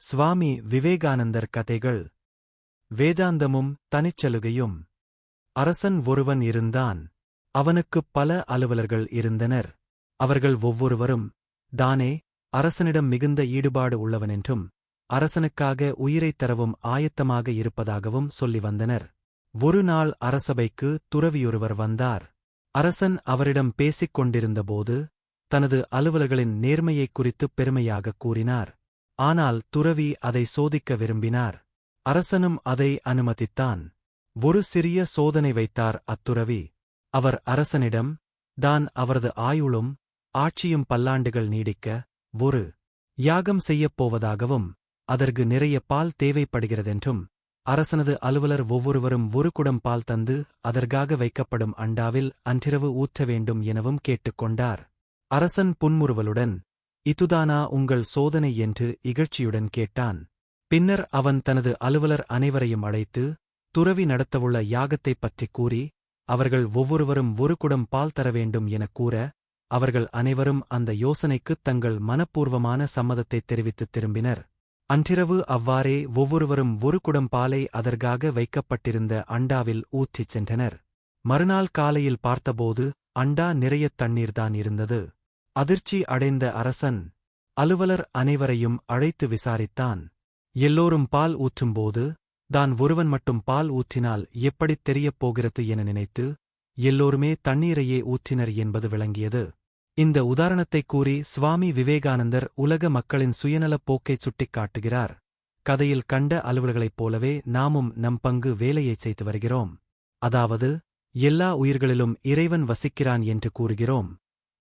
சுவாமி விவேகானந்தர் கதைகள். வேதாந்தமும் தனிச்சலுகையும். அரசன் ஒருவன் இருந்தான். அவனுக்குப் பல அலுவலர்கள் இருந்தனர். அவர்கள் ஒவ்வொருவரும் தானே அரசனிடம் மிகுந்த ஈடுபாடு உள்ளவனென்றும் அரசனுக்காக உயிரைத் தரவும் ஆயத்தமாக இருப்பதாகவும் சொல்லி வந்தனர். ஒரு நாள் அரசபைக்கு துறவியொருவர் வந்தார். அரசன் அவரிடம் பேசிக் கொண்டிருந்தபோது தனது அலுவலர்களின் நேர்மையைக் குறித்துப் பெருமையாகக் கூறினார். ஆனால் துறவி அதை சோதிக்க விரும்பினார். அரசனும் அதை அனுமதித்தான். ஒரு சிறிய சோதனை வைத்தார் அத்துறவி. அவர் அரசனிடம் தான் அவரது ஆயுளும் ஆட்சியும் பல்லாண்டுகள் நீடிக்க ஒரு யாகம் செய்யப் போவதாகவும் அதற்கு நிறைய பால் தேவைப்படுகிறதென்றும் அரசனது அலுவலர் ஒவ்வொருவரும் ஒரு குடம் பால் தந்து அதற்காக வைக்கப்படும் அண்டாவில் அன்றிரவு ஊற்ற வேண்டும் எனவும் கேட்டுக்கொண்டார் அரசன் புன்முறுவலுடன் இதுதானா உங்கள் சோதனை என்று இகழ்ச்சியுடன் கேட்டான். பின்னர் அவன் தனது அலுவலர் அனைவரையும் அழைத்து துறவி நடத்தவுள்ள யாகத்தைப் பற்றிக் கூறி அவர்கள் ஒவ்வொருவரும் ஒரு குடம் பால் தர வேண்டும் எனக் கூற அவர்கள் அனைவரும் அந்த யோசனைக்குத் தங்கள் மனப்பூர்வமான சம்மதத்தைத் தெரிவித்துத் திரும்பினர். அன்றிரவு அவ்வாறே ஒவ்வொருவரும் ஒரு குடம் பாலை அதற்காக வைக்கப்பட்டிருந்த அண்டாவில் ஊற்றிச் சென்றனர். மறுநாள் காலையில் பார்த்தபோது அண்டா நிறையத் தண்ணீர்தான் இருந்தது. அதிர்ச்சி அடைந்த அரசன் அலுவலர் அனைவரையும் அழைத்து விசாரித்தான். எல்லோரும் பால் ஊற்றும்போது தான் ஒருவன் மட்டும் பால் ஊற்றினால் எப்படித் தெரியப் போகிறது என நினைத்து எல்லோருமே தண்ணீரையே ஊற்றினர் என்பது விளங்கியது. இந்த உதாரணத்தைக் கூறி சுவாமி விவேகானந்தர் உலக மக்களின் சுயநலப் போக்கைச் சுட்டிக்காட்டுகிறார் கதையில் கண்ட அலுவல்களைப் போலவே நாமும் நம் பங்கு வேலையைச் செய்து வருகிறோம். அதாவது எல்லா உயிர்களிலும் இறைவன் வசிக்கிறான் என்று கூறுகிறோம்.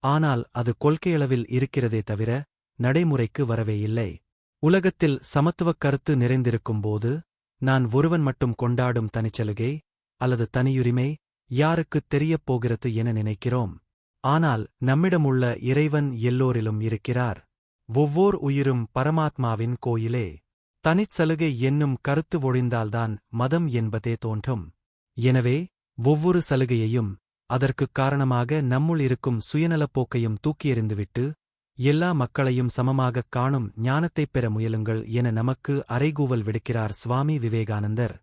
ஆனால் அது கொள்கையளவில் இருக்கிறதே தவிர நடைமுறைக்கு வரவே இல்லை. உலகத்தில் சமத்துவக் கருத்து நிறைந்திருக்கும்போது நான் ஒருவன் மட்டும் கொண்டாடும் தனிச்சலுகை அல்லது தனியுரிமை யாருக்குத் தெரியப் போகிறது என நினைக்கிறோம். ஆனால் நம்மிடமுள்ள இறைவன் எல்லோரிலும் இருக்கிறார். ஒவ்வோர் உயிரும் பரமாத்மாவின் கோயிலே. தனிச்சலுகை என்னும் கருத்து ஒழிந்தால்தான் மதம் என்பதே தோன்றும். எனவே ஒவ்வொரு சலுகையையும் அதற்குக் காரணமாக நம்முள் இருக்கும் சுயநலப் போக்கையும் தூக்கியெறிந்துவிட்டு எல்லா மக்களையும் சமமாகக் காணும் ஞானத்தைப் பெற முயலுங்கள் என நமக்கு அறைகூவல் விடுக்கிறார் சுவாமி விவேகானந்தர்.